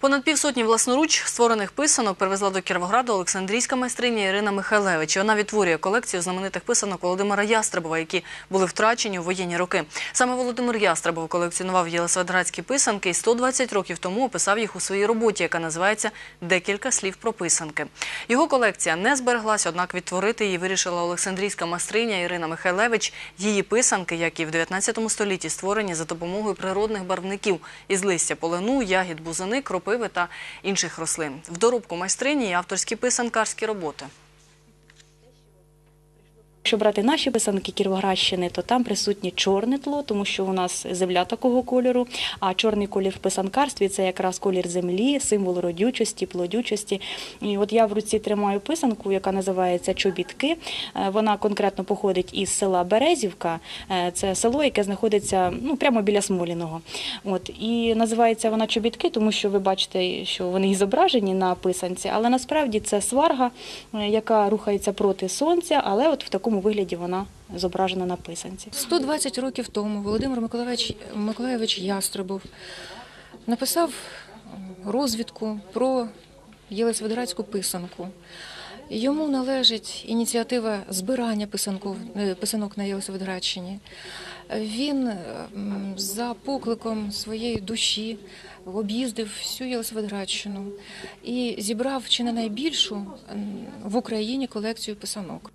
Понад півсотні власноруч створених писанок привезла до Кіровограду Олександрійська майстриня Ірина Михайлевич. Вона відтворює колекцію знаменитих писанок Володимира Ястребова, які були втрачені у воєнні роки. Саме Володимир Ястребов колекціонував єлисаветградські писанки і 120 років тому описав їх у своїй роботі, яка називається «Декілька слів про писанки». Його колекція не збереглась, однак відтворити її вирішила Олександрійська майстриня Ірина Михайлевич. Її писанки, як і в 19 столітті, створені за допомогою природних барвників із листя полину, ягід бузини, кропиви та інших рослин. В доробку майстрині авторські писанкарські роботи. Якщо брати наші писанки Кіровоградщини, то там присутнє чорне тло, тому що у нас земля такого кольору. А чорний колір в писанкарстві це якраз колір землі, символ родючості, плодючості. І от я в руці тримаю писанку, яка називається Чобітки. Е, Вона конкретно походить із села Березівка. Е, Це село, яке знаходиться ну прямо біля Смоліного. От і називається вона Чобітки, тому що ви бачите, що вони і зображені на писанці, але насправді це сварга, е, яка рухається проти сонця, але от в такому вигляді вона зображена на писанці. 120 років тому Володимир Миколаївич, Миколаївич Ястребов написав розвідку про Єлисаветградську писанку. Йому належить ініціатива збирання писанков, е, писанок на Єлисаветградщині. Він за покликом своєї душі об'їздив всю Єлисаветградщину і зібрав чи не найбільшу в Україні колекцію писанок.